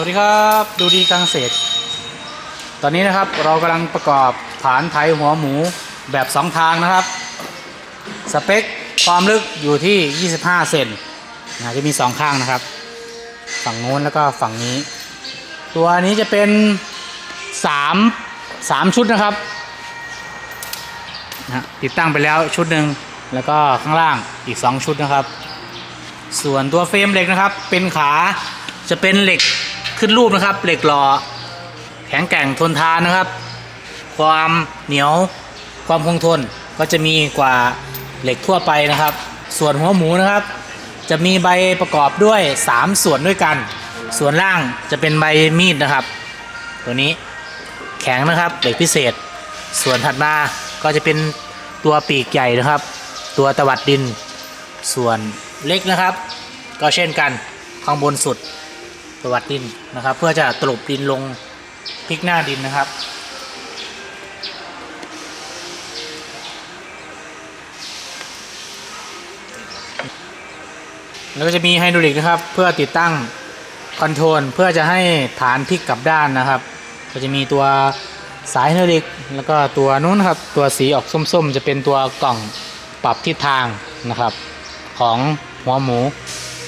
วัสดีครับ ดูดีกลางเศษ ตอนนี้นะครับเรากำลังประกอบฐานไถหัวหมูแบบ2ทางนะครับ สเปคความลึกอยู่ที่ 25 เซนนะจะมี2ข้างนะครับ ฝั่งโน้นแล้วก็ฝั่งนี้ ตัวนี้จะเป็น 3 3 ชุดนะครับนะติดตั้งไปแล้วชุดหนึ่งแล้วก็ข้างล่างอีก 2 ชุดนะครับ ส่วนตัวเฟรมเหล็กนะครับเป็นขาจะเป็นเหล็ก ขึ้นรูปนะครับ เหล็กหล่อแข็งแกร่งทนทานนะครับ ความเหนียวความคงทนก็จะมีกว่าเหล็กทั่วไปนะครับ ส่วนหัวหมูนะครับ จะมีใบประกอบด้วย 3 ส่วนด้วยกัน ส่วนล่างจะเป็นใบมีดนะครับ ตัวนี้แข็งนะครับเหล็กพิเศษ ส่วนถัดมาก็จะเป็นตัวปีกใหญ่นะครับ ตัวตวัดดิน ส่วนเล็กนะครับ ก็เช่นกันข้างบนสุด ปรวัติดินนะครับ เพื่อจะตลบดินลงพลิกหน้าดินนะครับ แล้วก็จะมีไฮดรอลิกนะครับ เพื่อติดตั้งคอนโทรลเพื่อจะให้ฐานพลิกกลับด้านนะครับ ก็จะมีตัวสายไฮดรอลิกแล้วก็ตัวนู้นครับตัวสีออกส้มๆ จะเป็นตัวกล่องปรับทิศทางนะครับ ของหัวหมู